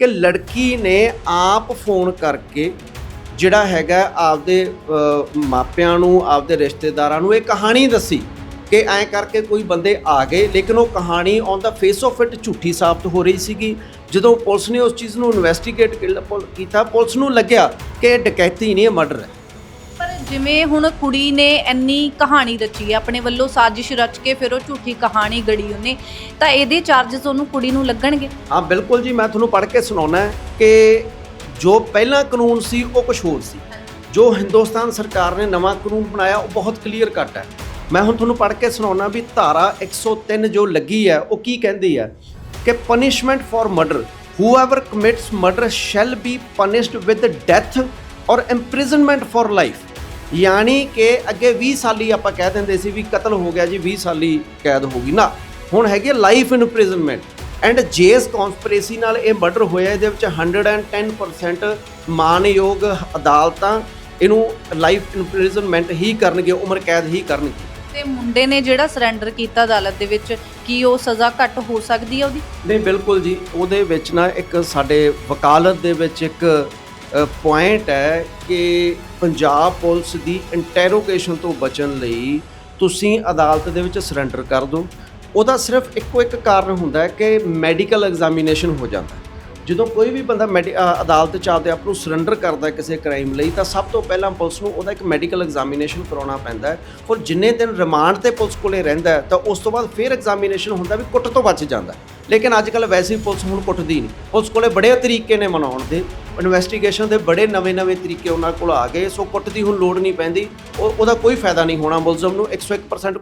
ਕਿ ਲੜਕੀ ਨੇ ਆਪ ਫੋਨ ਕਰਕੇ ਜਿਹੜਾ ਹੈਗਾ ਆਪਦੇ ਮਾਪਿਆਂ ਨੂੰ, ਆਪਦੇ ਰਿਸ਼ਤੇਦਾਰਾਂ ਨੂੰ ਇਹ ਕਹਾਣੀ ਦੱਸੀ ਕਿ ਐਂ ਕਰਕੇ ਕੋਈ ਬੰਦੇ ਆ ਗਏ, ਲੇਕਿਨ ਉਹ ਕਹਾਣੀ on the face of it ਝੂਠੀ ਸਾਬਤ ਹੋ ਰਹੀ ਸੀਗੀ। ਜਦੋਂ ਪੁਲਿਸ ਨੇ ਉਸ ਚੀਜ਼ ਨੂੰ ਇਨਵੈਸਟੀਗੇਟ ਕੀਤਾ, ਪੁਲਿਸ ਨੂੰ ਲੱਗਿਆ ਕਿ ਇਹ ਡਕੈਤੀ ਨਹੀਂ, ਇਹ ਮਰਡਰ ਹੈ। ਜਿਵੇਂ ਹੁਣ ਕੁੜੀ ਨੇ ਇੰਨੀ ਕਹਾਣੀ ਰਚੀ ਹੈ, ਆਪਣੇ ਵੱਲੋਂ ਸਾਜ਼ਿਸ਼ ਰਚ ਕੇ ਫਿਰ ਉਹ ਝੂਠੀ ਕਹਾਣੀ ਗੜੀ ਉਹਨੇ, ਤਾਂ ਇਹਦੇ ਚਾਰजेस ਉਹਨੂੰ ਕੁੜੀ ਨੂੰ ਲੱਗਣਗੇ? ਹਾਂ, ਬਿਲਕੁਲ ਜੀ, ਮੈਂ ਤੁਹਾਨੂੰ ਪੜ੍ਹ ਕੇ ਸੁਣਾਉਣਾ ਕਿ ਜੋ ਪਹਿਲਾਂ ਕਾਨੂੰਨ ਸੀ, ਉਹ ਕੁਝ ਹੋਰ ਸੀ। ਜੋ ਹਿੰਦੁਸਤਾਨ ਸਰਕਾਰ ਨੇ ਨਵਾਂ ਕਾਨੂੰਨ ਬਣਾਇਆ, ਉਹ ਬਹੁਤ ਕਲੀਅਰ ਕੱਟ ਹੈ। ਮੈਂ ਹੁਣ ਤੁਹਾਨੂੰ ਪੜ੍ਹ ਕੇ ਸੁਣਾਉਣਾ ਵੀ ਧਾਰਾ 103 ਜੋ ਲੱਗੀ ਹੈ, ਉਹ ਕੀ ਕਹਿੰਦੀ ਹੈ? ਕਿ punishment for murder whoever commits murder shall be punished with death or imprisonment for life ਯਾਨੀ ਕਿ ਅੱਗੇ 20 ਸਾਲੀ ਆਪਾਂ ਕਹਿ ਦਿੰਦੇ ਸੀ ਵੀ ਕਤਲ ਹੋ ਗਿਆ ਜੀ 20 ਸਾਲੀ ਕੈਦ ਹੋ ਗਈ। ਨਾ ਹੁਣ ਹੈਗੀ ਲਾਈਫ ਇੰਪ੍ਰਿਜ਼ਨਮੈਂਟ ਐਂਡ ਜੇਸ ਕਨਸਪੀਰੇਸੀ ਨਾਲ ਇਹ ਮਰਡਰ ਹੋਇਆ ਇਹਦੇ ਵਿੱਚ 110% ਮਾਨਯੋਗ ਅਦਾਲਤਾਂ ਇਹਨੂੰ ਲਾਈਫ ਇੰਪ੍ਰਿਜ਼ਨਮੈਂਟ ਹੀ ਕਰਨਗੇ ਉਮਰ ਕੈਦ ਹੀ ਕਰਨਗੇ। ਤੇ ਮੁੰਡੇ ਨੇ ਜਿਹੜਾ ਸਰੈਂਡਰ ਕੀਤਾ ਅਦਾਲਤ ਦੇ ਵਿੱਚ ਕੀ ਉਹ ਸਜ਼ਾ ਘੱਟ ਹੋ ਸਕਦੀ ਹੈ ਉਹਦੀ? ਨਹੀਂ ਬਿਲਕੁਲ ਜੀ ਉਹਦੇ ਵਿੱਚ ਨਾ ਇੱਕ ਸਾਡੇ ਵਕਾਲਤ ਦੇ ਵਿੱਚ ਇੱਕ ਪੁਆਇੰਟ ਹੈ ਕਿ ਪੰਜਾਬ ਪੁਲਿਸ ਦੀ ਇੰਟਰੋਗੇਸ਼ਨ ਤੋਂ ਬਚਣ ਲਈ ਤੁਸੀਂ ਅਦਾਲਤ ਦੇ ਵਿੱਚ ਸਰੈਂਡਰ ਕਰ ਦਿਓ। ਉਹਦਾ ਸਿਰਫ ਇੱਕੋ ਇੱਕ ਕਾਰਨ ਹੁੰਦਾ ਹੈ ਕਿ ਮੈਡੀਕਲ ਐਗਜ਼ਾਮੀਨੇਸ਼ਨ ਹੋ ਜਾਂਦਾ ਹੈ। ਜਦੋਂ ਕੋਈ ਵੀ ਬੰਦਾ ਮੈਡੀ- ਅਦਾਲਤ ਚ ਆਪਦੇ ਆਪ ਨੂੰ ਸਰੈਂਡਰ ਕਰਦਾ ਕਿਸੇ ਕ੍ਰਾਈਮ ਲਈ, ਤਾਂ ਸਭ ਤੋਂ ਪਹਿਲਾਂ ਪੁਲਿਸ ਨੂੰ ਉਹਦਾ ਇੱਕ ਮੈਡੀਕਲ ਐਗਜ਼ਾਮੀਨੇਸ਼ਨ ਕਰਾਉਣਾ ਪੈਂਦਾ ਹੈ ਔਰ ਜਿੰਨੇ ਦਿਨ ਰਿਮਾਂਡ ਤੇ ਪੁਲਿਸ ਕੋਲੇ ਰਹਿੰਦਾ ਤਾਂ ਉਸ ਤੋਂ ਬਾਅਦ ਫਿਰ ਐਗਜ਼ਾਮੀਨੇਸ਼ਨ ਹੁੰਦਾ ਵੀ ਕੁੱਟ ਤੋਂ ਬਚ ਜਾਂਦਾ ਲੇਕਿਨ ਅੱਜ ਕੱਲ ਵੈਸੇ ਹੀ ਪੁਲਿਸ ਹੁਣ ਕੁੱਟਦੀ ਨਹੀਂ। ਪੁਲਿਸ ਕੋਲੇ ਬੜੇ ਤਰੀਕੇ ਨੇ ਮਨਾਉਣ ਦੇ। ਇਨਵੈਸਟੀਗੇਸ਼ਨ ਦੇ ਬੜੇ ਨਵੇਂ-ਨਵੇਂ ਤਰੀਕੇ ਉਹਨਾਂ ਕੋਲ ਆ ਗਏ, ਸੋ ਕੁੱਟ ਦੀ ਹੁਣ ਲੋੜ ਨਹੀਂ ਪੈਂਦੀ, ਉਹ ਉਹਦਾ ਕੋਈ ਫਾਇਦਾ ਨਹੀਂ ਹੋਣਾ ਮੁਲਜ਼ਮ ਨੂੰ 101%